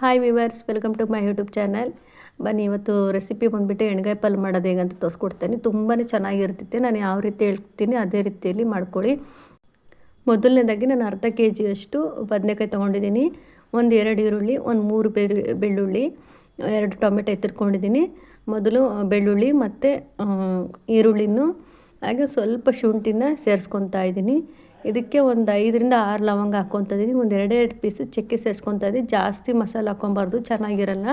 Hi viewers welcome to my YouTube channel ಬನ್ನಿ, ಇವತ್ತು recipe ಬಂದುಬಿಟ್ಟು ಎಣ್ಗಾಯಿ ಪಲ್ಯ ಮಾಡೋದು ಹೇಗಂತ ತೋರಿಸ್ಕೊಡ್ತೇನೆ. ತುಂಬಾ ಚೆನ್ನಾಗಿರ್ತೈತೆ ನಾನು ಯಾವ ರೀತಿ ಹೇಳ್ತೀನಿ ಅದೇ ರೀತಿಯಲ್ಲಿ ಮಾಡ್ಕೊಳ್ಳಿ. ಮೊದಲನೇದಾಗಿ ನಾನು ಅರ್ಧ ಕೆ ಜಿಯಷ್ಟು ಬದನೆಕಾಯಿ ತೊಗೊಂಡಿದ್ದೀನಿ. ಒಂದು ಎರಡು ಈರುಳ್ಳಿ, ಒಂದು ಮೂರು ಬೆಳ್ಳುಳ್ಳಿ, ಎರಡು ಟೊಮೆಟೊ ಎತ್ತಿರ್ಕೊಂಡಿದ್ದೀನಿ ಮೊದಲು ಬೆಳ್ಳುಳ್ಳಿ ಮತ್ತು ಈರುಳ್ಳಿನೂ ಹಾಗೆ ಸ್ವಲ್ಪ ಶುಂಠಿನ ಸೇರಿಸ್ಕೊತಾ ಇದ್ದೀನಿ. ಇದಕ್ಕೆ ಒಂದು ಐದರಿಂದ ಆರು ಲವಂಗ ಹಾಕ್ಕೊತಾ ಇದ್ದೀನಿ ಒಂದು ಎರಡೆರಡು ಪೀಸು ಚಕ್ಕೆ ಸೇರಿಸ್ಕೊತಾ ಇದ್ದೀನಿ ಜಾಸ್ತಿ ಮಸಾಲೆ ಹಾಕ್ಕೊಬಾರ್ದು, ಚೆನ್ನಾಗಿರಲ್ಲ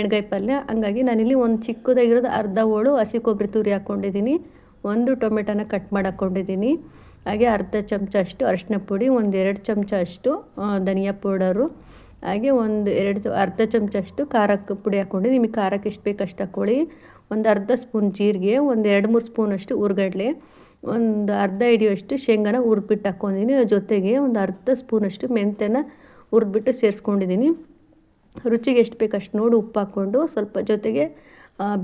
ಎಣ್ಗಾಯಿ ಪಲ್ಯ. ಹಂಗಾಗಿ ನಾನಿಲ್ಲಿ ಒಂದು ಚಿಕ್ಕದಾಗಿರೋದು ಅರ್ಧ ಹೋಳು ಹಸಿ ಕೊಬ್ಬರಿ ತುರಿ ಹಾಕ್ಕೊಂಡಿದ್ದೀನಿ ಒಂದು ಟೊಮೆಟೊನ ಕಟ್ ಮಾಡಿ ಹಾಕ್ಕೊಂಡಿದ್ದೀನಿ ಹಾಗೆ ಅರ್ಧ ಚಮಚ ಅಷ್ಟು ಅರಿಶಿನ ಪುಡಿ, ಒಂದು ಎರಡು ಚಮಚ ಅಷ್ಟು ಧನಿಯಾ ಪೌಡರು. ಹಾಗೆ ಒಂದು ಎರಡು ಅರ್ಧ ಚಮಚ ಅಷ್ಟು ಖಾರಕ್ಕೆ ಪುಡಿ ಹಾಕ್ಕೊಂಡು ನಿಮಗೆ ಖಾರಕ್ಕೆ ಎಷ್ಟು ಬೇಕು ಅಷ್ಟು ಹಾಕ್ಕೊಳ್ಳಿ ಒಂದು ಅರ್ಧ ಸ್ಪೂನ್ ಜೀರಿಗೆ, ಒಂದು ಎರಡು ಮೂರು ಸ್ಪೂನಷ್ಟು ಉರ್ಗಡ್ಲೆ. ಒಂದು ಅರ್ಧ ಹಿಡಿಯುವಷ್ಟು ಶೇಂಗಾನ ಹುರ್ಬಿಟ್ಟು ಹಾಕ್ಕೊಂಡಿದ್ದೀನಿ ಜೊತೆಗೆ ಒಂದು ಅರ್ಧ ಸ್ಪೂನಷ್ಟು ಮೆಂತ್ಯನ ಹುರಿದ್ಬಿಟ್ಟು ಸೇರಿಸ್ಕೊಂಡಿದ್ದೀನಿ ರುಚಿಗೆ ಎಷ್ಟು ಬೇಕು ಅಷ್ಟು ನೋಡಿ ಉಪ್ಪು ಹಾಕ್ಕೊಂಡು ಸ್ವಲ್ಪ ಜೊತೆಗೆ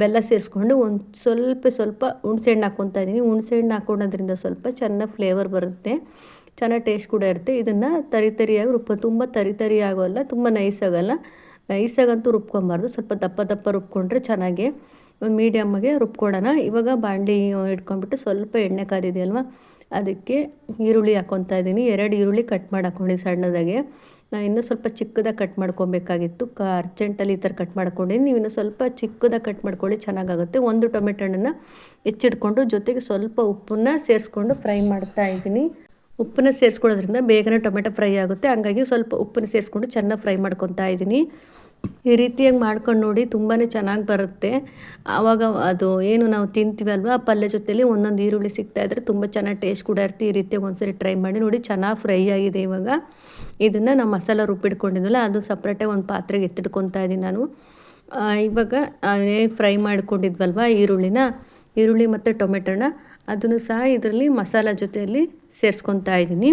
ಬೆಲ್ಲ ಸೇರಿಸ್ಕೊಂಡು ಒಂದು ಸ್ವಲ್ಪ ಸ್ವಲ್ಪ ಹುಣ್ಸೆಹಣ್ಣು ಹಾಕ್ಕೊತಾ ಇದ್ದೀನಿ ಹುಣ್ಸೆಹಣ್ಣು ಹಾಕ್ಕೊಳೋದ್ರಿಂದ ಸ್ವಲ್ಪ ಚೆನ್ನಾಗಿ ಫ್ಲೇವರ್ ಬರುತ್ತೆ, ಚೆನ್ನಾಗಿ ಟೇಸ್ಟ್ ಕೂಡ ಇರುತ್ತೆ. ಇದನ್ನು ತರಿ ತರಿಯಾಗಿ ರುಬ್ಬ, ತುಂಬ ತರಿ ತರಿ ಆಗೋಲ್ಲ, ತುಂಬ ನೈಸ್ ಆಗೋಲ್ಲ. ನೈಸಾಗಂತೂ ರುಬ್ಕೊಬಾರ್ದು. ಸ್ವಲ್ಪ ದಪ್ಪ ದಪ್ಪ ರುಬ್ಕೊಂಡ್ರೆ ಚೆನ್ನಾಗಿ ಒಂದು ಮೀಡಿಯಮ್ಗೆ ರುಬ್ಕೊಡೋಣ. ಇವಾಗ ಬಾಣಲಿ ಇಟ್ಕೊಂಡ್ಬಿಟ್ಟು ಸ್ವಲ್ಪ ಎಣ್ಣೆ ಕಾದಿದೆಯಲ್ವ ಅದಕ್ಕೆ ಈರುಳ್ಳಿ ಹಾಕ್ಕೊತಾ ಇದ್ದೀನಿ. ಎರಡು ಈರುಳ್ಳಿ ಕಟ್ ಮಾಡಿ ಹಾಕ್ಕೊಂಡು ಸಣ್ಣದಾಗೆ ಇನ್ನೂ ಸ್ವಲ್ಪ ಚಿಕ್ಕದಾಗಿ ಕಟ್ ಮಾಡ್ಕೊಬೇಕಾಗಿತ್ತು. ಕ ಅರ್ಜೆಂಟಲ್ಲಿ ಈ ಥರ ಕಟ್ ಮಾಡ್ಕೊಂಡಿದ್ದೀನಿ ನೀವು ಇನ್ನೂ ಸ್ವಲ್ಪ ಚಿಕ್ಕದಾಗಿ ಕಟ್ ಮಾಡ್ಕೊಳ್ಳಿ, ಚೆನ್ನಾಗಾಗುತ್ತೆ. ಒಂದು ಟೊಮೆಟೊ ಹಣ್ಣನ್ನು ಹೆಚ್ಚಿಟ್ಕೊಂಡು ಜೊತೆಗೆ ಸ್ವಲ್ಪ ಉಪ್ಪನ್ನ ಸೇರಿಸ್ಕೊಂಡು ಫ್ರೈ ಮಾಡ್ತಾ ಇದ್ದೀನಿ. ಉಪ್ಪನ್ನ ಸೇರಿಸ್ಕೊಳ್ಳೋದ್ರಿಂದ ಬೇಗನೆ ಟೊಮೆಟೊ ಫ್ರೈ ಆಗುತ್ತೆ. ಹಂಗಾಗಿ ಸ್ವಲ್ಪ ಉಪ್ಪನ್ನ ಸೇರಿಸ್ಕೊಂಡು ಚೆನ್ನಾಗಿ ಫ್ರೈ ಮಾಡ್ಕೊತಾ ಇದ್ದೀನಿ. ಈ ರೀತಿಯಾಗಿ ಮಾಡ್ಕೊಂಡು ನೋಡಿ ತುಂಬಾ ಚೆನ್ನಾಗಿ ಬರುತ್ತೆ. ಆವಾಗ ಅದು ಏನು ನಾವು ತಿಂತೀವಲ್ವ ಆ ಪಲ್ಯ ಜೊತೆಯಲ್ಲಿ ಒಂದೊಂದು ಈರುಳ್ಳಿ ಸಿಗ್ತಾ ಇದ್ರೆ ತುಂಬ ಚೆನ್ನಾಗಿ ಟೇಸ್ಟ್ ಕೂಡ ಇರುತ್ತೆ. ಈ ರೀತಿಯಾಗಿ ಒಂದ್ಸರಿ ಟ್ರೈ ಮಾಡಿ ನೋಡಿ, ಚೆನ್ನಾಗಿ ಫ್ರೈ ಆಗಿದೆ ಇವಾಗ. ಇದನ್ನು ನಾವು ಮಸಾಲ ರುಬ್ಬಿಟ್ಕೊಂಡಿದ್ವಲ್ಲ ಅದು ಸಪ್ರೇಟಾಗಿ ಒಂದು ಪಾತ್ರೆಗೆ ಎತ್ತಿಟ್ಕೊತಾ ಇದ್ದೀನಿ ನಾನು. ಇವಾಗ ಫ್ರೈ ಮಾಡ್ಕೊಂಡಿದ್ವಲ್ವ ಈರುಳ್ಳಿನ, ಈರುಳ್ಳಿ ಮತ್ತು ಟೊಮೆಟೊನ, ಅದನ್ನು ಸಹ ಇದರಲ್ಲಿ ಮಸಾಲ ಜೊತೆಯಲ್ಲಿ ಸೇರಿಸ್ಕೊತಾ ಇದ್ದೀನಿ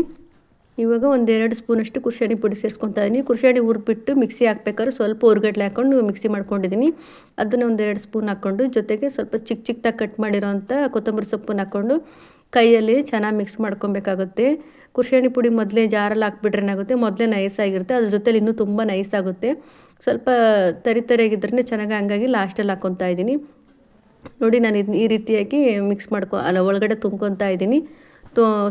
ಇವಾಗ ಒಂದೆರಡು ಸ್ಪೂನಷ್ಟು ಕುರ್ಷಾಣಿ ಪುಡಿ ಸೇರಿಸ್ಕೊತಾ ಇದ್ದೀನಿ ಕುರ್ಷಾಣಿ ಹುರ್ಬಿಟ್ಟು ಮಿಕ್ಸಿ ಹಾಕ್ಬೇಕಾದ್ರೆ ಸ್ವಲ್ಪ ಹುರ್ಗಡ್ಲೆ ಹಾಕ್ಕೊಂಡು ಮಿಕ್ಸಿ ಮಾಡ್ಕೊಂಡಿದ್ದೀನಿ ಅದನ್ನು ಒಂದೆರಡು ಸ್ಪೂನ್ ಹಾಕ್ಕೊಂಡು ಜೊತೆಗೆ ಸ್ವಲ್ಪ ಚಿಕ್ಕ ಚಿಕ್ಕದಾಗಿ ಕಟ್ ಮಾಡಿರೋಂಥ ಕೊತ್ತಂಬರಿ ಸೊಪ್ಪನ್ನು ಹಾಕ್ಕೊಂಡು ಕೈಯಲ್ಲಿ ಚೆನ್ನಾಗಿ ಮಿಕ್ಸ್ ಮಾಡ್ಕೊಬೇಕಾಗುತ್ತೆ. ಕುರ್ಷಾಣಿ ಪುಡಿ ಮೊದಲೇ ಜಾರಲ್ಲಿ ಹಾಕ್ಬಿಟ್ರೇನಾಗುತ್ತೆ ಮೊದಲೇ ನೈಸ್ ಆಗಿರುತ್ತೆ. ಅದ್ರ ಜೊತೆಲಿ ಇನ್ನೂ ತುಂಬ ನೈಸ್ ಆಗುತ್ತೆ. ಸ್ವಲ್ಪ ತರಿ ತರಿಯಾಗಿದ್ರೇ ಚೆನ್ನಾಗಿ ಹಂಗಾಗಿ ಲಾಸ್ಟಲ್ಲಿ ಹಾಕ್ಕೊತಾ ಇದ್ದೀನಿ ನೋಡಿ ನಾನು ಈ ರೀತಿಯಾಗಿ ಮಿಕ್ಸ್ ಮಾಡ್ಕೊ ಅಲ್ಲ, ಒಳಗಡೆ ತುಂಬ್ಕೊತಾ ಇದ್ದೀನಿ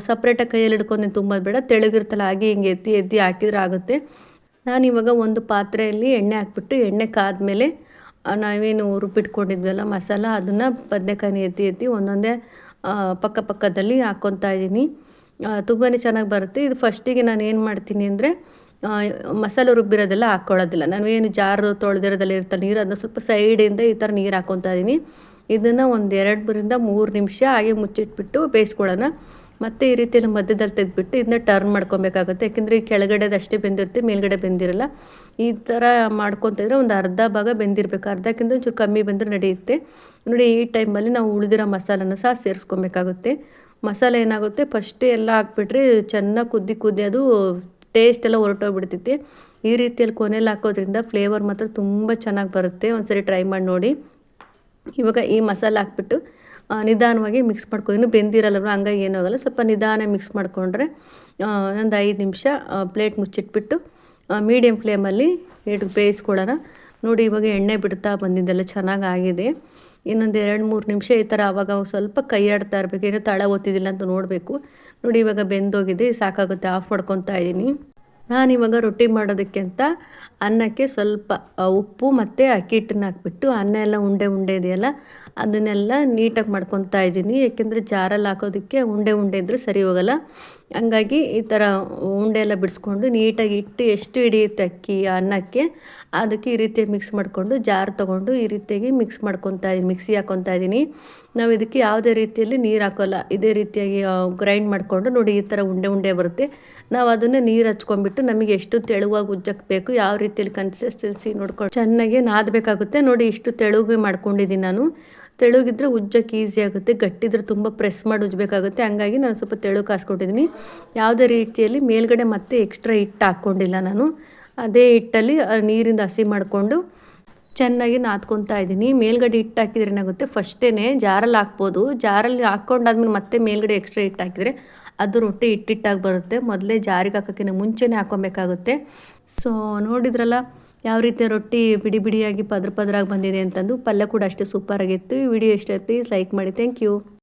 ಸಪ್ರೇಟಾಗಿ ಕೈಯಲ್ಲಿ ಹಿಡ್ಕೊಂಡು ತುಂಬೋದು ಬೇಡ. ತೆಳಗಿರ್ತಲ್ಲ ಹಾಗೆ ಹಿಂಗೆ ಎತ್ತಿ ಎತ್ತಿ ಹಾಕಿದ್ರೆ ಆಗುತ್ತೆ. ನಾನಿವಾಗ ಒಂದು ಪಾತ್ರೆಯಲ್ಲಿ ಎಣ್ಣೆ ಹಾಕ್ಬಿಟ್ಟು ಎಣ್ಣೆ ಕಾದ್ಮೇಲೆ ನಾವೇನು ರುಬ್ಬಿಟ್ಕೊಂಡಿದ್ವಲ್ಲ ಮಸಾಲ, ಅದನ್ನು ಬದನೆಕಾಯಿ ಎತ್ತಿ ಎತ್ತಿ ಒಂದೊಂದೇ ಪಕ್ಕ ಪಕ್ಕದಲ್ಲಿ ಹಾಕ್ಕೊತಾ ಇದ್ದೀನಿ. ತುಂಬಾ ಚೆನ್ನಾಗಿ ಬರುತ್ತೆ. ಇದು ಫಸ್ಟಿಗೆ ನಾನು ಏನು ಮಾಡ್ತೀನಿ ಅಂದರೆ ಮಸಾಲೆ ರುಬ್ಬಿರೋದೆಲ್ಲ ಹಾಕ್ಕೊಳ್ಳೋದಿಲ್ಲ ನಾನು ಏನು ಜಾರು ತೊಳೆದಿರೋದೆಲ್ಲ ಇರ್ತಲ್ಲ ನೀರು ಅದನ್ನ ಸ್ವಲ್ಪ ಸೈಡಿಂದ ಈ ಥರ ನೀರು ಹಾಕ್ಕೊತಾ ಇದ್ದೀನಿ. ಇದನ್ನು ಒಂದು ಎರಡರಿಂದ ಮೂರು ನಿಮಿಷ ಹಾಗೆ ಮುಚ್ಚಿಟ್ಬಿಟ್ಟು ಬೇಯಿಸ್ಕೊಳ್ಳೋಣ. ಮತ್ತು ಈ ರೀತಿಯಲ್ಲಿ ಮಧ್ಯದಲ್ಲಿ ತೆಗೆದ್ಬಿಟ್ಟು ಇದನ್ನ ಟರ್ನ್ ಮಾಡ್ಕೊಬೇಕಾಗುತ್ತೆ. ಯಾಕೆಂದರೆ ಈ ಕೆಳಗಡೆದು ಅಷ್ಟೇ ಬೆಂದಿರುತ್ತೆ, ಮೇಲ್ಗಡೆ ಬೆಂದಿರಲ್ಲ. ಈ ಥರ ಮಾಡ್ಕೊತಿದ್ರೆ ಒಂದು ಅರ್ಧ ಭಾಗ ಬೆಂದಿರಬೇಕು. ಅರ್ಧಕ್ಕಿಂತ ಒಂಚೂರು ಕಮ್ಮಿ ಬಂದರೆ ನಡೆಯುತ್ತೆ. ನೋಡಿ, ಈ ಟೈಮಲ್ಲಿ ನಾವು ಉಳಿದಿರೋ ಮಸಾಲನ ಸಹ ಸೇರಿಸ್ಕೊಬೇಕಾಗುತ್ತೆ. ಮಸಾಲೆ ಏನಾಗುತ್ತೆ? ಫಸ್ಟೇ ಎಲ್ಲ ಹಾಕ್ಬಿಟ್ರೆ ಚೆನ್ನಾಗಿ ಕುದ್ದಿ ಕುದ್ದಿ ಅದು ಟೇಸ್ಟ್ ಎಲ್ಲ ಹೊರಟೋಗ್ಬಿಡ್ತೈತಿ. ಈ ರೀತಿಯಲ್ಲಿ ಕೊನೆಯಲ್ಲಿ ಹಾಕೋದ್ರಿಂದ ಫ್ಲೇವರ್ ಮಾತ್ರ ತುಂಬ ಚೆನ್ನಾಗಿ ಬರುತ್ತೆ. ಒಂದ್ಸರಿ ಟ್ರೈ ಮಾಡಿ ನೋಡಿ. ಇವಾಗ ಈ ಮಸಾಲೆ ಹಾಕ್ಬಿಟ್ಟು ನಿಧಾನವಾಗಿ ಮಿಕ್ಸ್ ಮಾಡ್ಕೊ ಇನ್ನೂ ಬೆಂದಿರಲ್ಲವ ಹಂಗಾಗಿ ಏನೂ ಆಗೋಲ್ಲ. ಸ್ವಲ್ಪ ನಿಧಾನ ಮಿಕ್ಸ್ ಮಾಡಿಕೊಂಡ್ರೆ ಒಂದು ಐದು ನಿಮಿಷ ಪ್ಲೇಟ್ ಮುಚ್ಚಿಟ್ಬಿಟ್ಟು ಮೀಡಿಯಮ್ ಫ್ಲೇಮಲ್ಲಿ ಇಟ್ಟು ಬೇಯಿಸ್ಕೊಳ್ಳೋಣ ನೋಡಿ, ಇವಾಗ ಎಣ್ಣೆ ಬಿಡ್ತಾ ಬಂದಿದ್ದೆಲ್ಲ ಚೆನ್ನಾಗಿ ಆಗಿದೆ. ಇನ್ನೊಂದು ಎರಡು ಮೂರು ನಿಮಿಷ ಈ ಥರ ಆವಾಗ ಸ್ವಲ್ಪ ಕೈ ಆಡ್ತಾ ಇರಬೇಕು. ಏನೋ ತಳ ಓದ್ತಿದ್ದಿಲ್ಲ ಅಂತ ನೋಡಬೇಕು. ನೋಡಿ, ಇವಾಗ ಬೆಂದೋಗಿದೆ, ಸಾಕಾಗುತ್ತೆ, ಆಫ್ ಮಾಡ್ಕೊತಾ ಇದ್ದೀನಿ. ನಾನಿವಾಗ ರೊಟ್ಟಿ ಮಾಡೋದಕ್ಕೆ ಅಂತ ಅನ್ನಕ್ಕೆ ಸ್ವಲ್ಪ ಉಪ್ಪು ಮತ್ತು ಅಕ್ಕಿ ಹಿಟ್ಟನ್ನ ಹಾಕ್ಬಿಟ್ಟು, ಅನ್ನ ಎಲ್ಲ ಉಂಡೆ ಉಂಡೆ ಇದೆಯಲ್ಲ ಅದನ್ನೆಲ್ಲ ನೀಟಾಗಿ ಮಾಡ್ಕೊತಾ ಇದ್ದೀನಿ. ಏಕೆಂದರೆ ಜಾರಲ್ಲಿ ಹಾಕೋದಕ್ಕೆ ಉಂಡೆ ಉಂಡೆ ಇದ್ದರೆ ಸರಿ ಹೋಗಲ್ಲ. ಹಂಗಾಗಿ ಈ ಥರ ಉಂಡೆ ಎಲ್ಲ ಬಿಡಿಸ್ಕೊಂಡು ನೀಟಾಗಿ ಇಟ್ಟು ಎಷ್ಟು ಹಿಡಿಯುತ್ತೆ ಅಕ್ಕಿ, ಅನ್ನಕ್ಕೆ, ಅದಕ್ಕೆ ಈ ರೀತಿಯಾಗಿ ಮಿಕ್ಸ್ ಮಾಡಿಕೊಂಡು ಜಾರ್ ತೊಗೊಂಡು ಈ ರೀತಿಯಾಗಿ ಮಿಕ್ಸ್ ಮಾಡ್ಕೊತಾ ಇದ್ದೀನಿ ಮಿಕ್ಸಿ ಹಾಕ್ಕೊತಾ ಇದ್ದೀನಿ. ನಾವು ಇದಕ್ಕೆ ಯಾವುದೇ ರೀತಿಯಲ್ಲಿ ನೀರು ಹಾಕೋಲ್ಲ. ಇದೇ ರೀತಿಯಾಗಿ ಗ್ರೈಂಡ್ ಮಾಡಿಕೊಂಡು ನೋಡಿ ಈ ಥರ ಉಂಡೆ ಉಂಡೆ ಬರುತ್ತೆ. ನಾವು ಅದನ್ನು ನೀರು ಹಚ್ಕೊಂಡ್ಬಿಟ್ಟು ನಮಗೆ ಎಷ್ಟು ತೆಳುವಾಗಿ ಉಜ್ಜಕ್ಕೆ ಬೇಕು, ಯಾವ ರೀತಿಯಲ್ಲಿ ಕನ್ಸಿಸ್ಟೆನ್ಸಿ ನೋಡ್ಕೊಂಡು ಚೆನ್ನಾಗಿ ನಾದಬೇಕಾಗುತ್ತೆ. ನೋಡಿ ಇಷ್ಟು ತೆಳುಗೆ ಮಾಡ್ಕೊಂಡಿದ್ದೀನಿ ನಾನು. ತೆಳುಗಿದ್ರೆ ಉಜ್ಜಕ್ಕೆ ಈಸಿ ಆಗುತ್ತೆ, ಗಟ್ಟಿದ್ರೆ ತುಂಬ ಪ್ರೆಸ್ ಮಾಡಿ ಉಜ್ಜಬೇಕಾಗುತ್ತೆ ಹಂಗಾಗಿ ನಾನು ಸ್ವಲ್ಪ ತೆಳು ಕಾಸ್ಕೊಟ್ಟಿದ್ದೀನಿ ಯಾವುದೇ ರೀತಿಯಲ್ಲಿ ಮೇಲ್ಗಡೆ ಮತ್ತೆ ಎಕ್ಸ್ಟ್ರಾ ಹಿಟ್ಟು ಹಾಕ್ಕೊಂಡಿಲ್ಲ ನಾನು. ಅದೇ ಹಿಟ್ಟಲ್ಲಿ ನೀರಿಂದ ಹಸಿ ಮಾಡಿಕೊಂಡು ಚೆನ್ನಾಗಿ ನಾದ್ಕೊತಾ ಇದ್ದೀನಿ. ಮೇಲ್ಗಡೆ ಹಿಟ್ಟು ಹಾಕಿದ್ರೆ ಏನಾಗುತ್ತೆ ಫಸ್ಟೇ ಜಾರಲ್ಲಿ ಹಾಕ್ಬೋದು. ಜಾರಲ್ಲಿ ಹಾಕ್ಕೊಂಡಾದ್ಮೇಲೆ ಮತ್ತೆ ಮೇಲ್ಗಡೆ ಎಕ್ಸ್ಟ್ರಾ ಹಿಟ್ಟು ಹಾಕಿದರೆ ಅದು ರೊಟ್ಟಿ ಹಿಟ್ಟಿಟ್ಟಾಗಿ ಬರುತ್ತೆ. ಮೊದಲೇ ಜಾರಿಗೆ ಹಾಕೋಕ್ಕಿಂತ ಮುಂಚೆನೇ ಹಾಕ್ಕೊಬೇಕಾಗುತ್ತೆ. ಸೊ ನೋಡಿದ್ರಲ್ಲ ಯಾವ ರೀತಿ ರೊಟ್ಟಿ ಬಿಡಿ ಬಿಡಿಯಾಗಿ ಪದ್ರ ಪದ್ರಾಗಿ ಬಂದಿದೆ ಅಂತಂದು ಪಲ್ಯ ಕೂಡ ಅಷ್ಟೇ ಸೂಪರಾಗಿತ್ತು ಈ ವಿಡಿಯೋ ಇಷ್ಟ ಪ್ಲೀಸ್ ಲೈಕ್ ಮಾಡಿ. Thank you